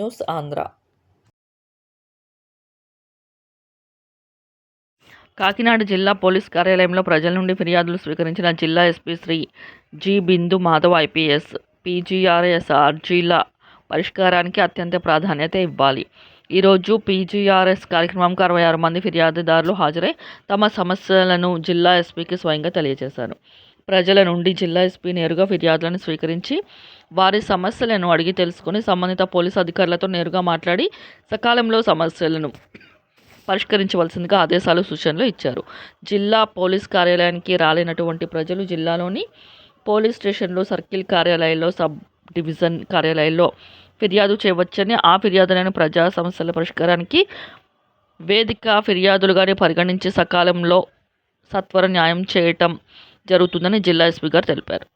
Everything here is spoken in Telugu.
న్యూస్ ఆంధ్ర కాకినాడ జిల్లా పోలీస్ కార్యాలయంలో ప్రజల నుండి ఫిర్యాదులు స్వీకరించిన జిల్లా SP Shri G Bindu Madhav IPS PGRS అర్జీల పరిష్కారానికి అత్యంత ప్రాధాన్యత ఇవ్వాలి. ఈరోజు పీజీఆర్ఎస్ కార్యక్రమంకు అరవై ఆరు మంది ఫిర్యాదుదారులు హాజరై తమ సమస్యలను జిల్లా ఎస్పీకి స్వయంగా తెలియజేశారు. ప్రజల నుండి జిల్లా ఎస్పీ నేరుగా ఫిర్యాదులను స్వీకరించి వారి సమస్యలను అడిగి తెలుసుకుని సంబంధిత పోలీసు అధికారులతో నేరుగా మాట్లాడి సకాలంలో సమస్యలను పరిష్కరించవలసిందిగా ఆదేశాలు సూచనలు ఇచ్చారు. జిల్లా పోలీస్ కార్యాలయానికి రాలేనటువంటి ప్రజలు జిల్లాలోని పోలీస్ స్టేషన్లో సర్కిల్ కార్యాలయాల్లో సబ్ డివిజన్ కార్యాలయాల్లో ఫిర్యాదు చేయవచ్చని ఆ ఫిర్యాదులను ప్రజా సమస్యల పరిష్కారానికి వేదిక ఫిర్యాదులుగానే పరిగణించి సకాలంలో సత్వర న్యాయం చేయటం జరుగుతుందని జిల్లా ఎస్పీ గారు తెలిపారు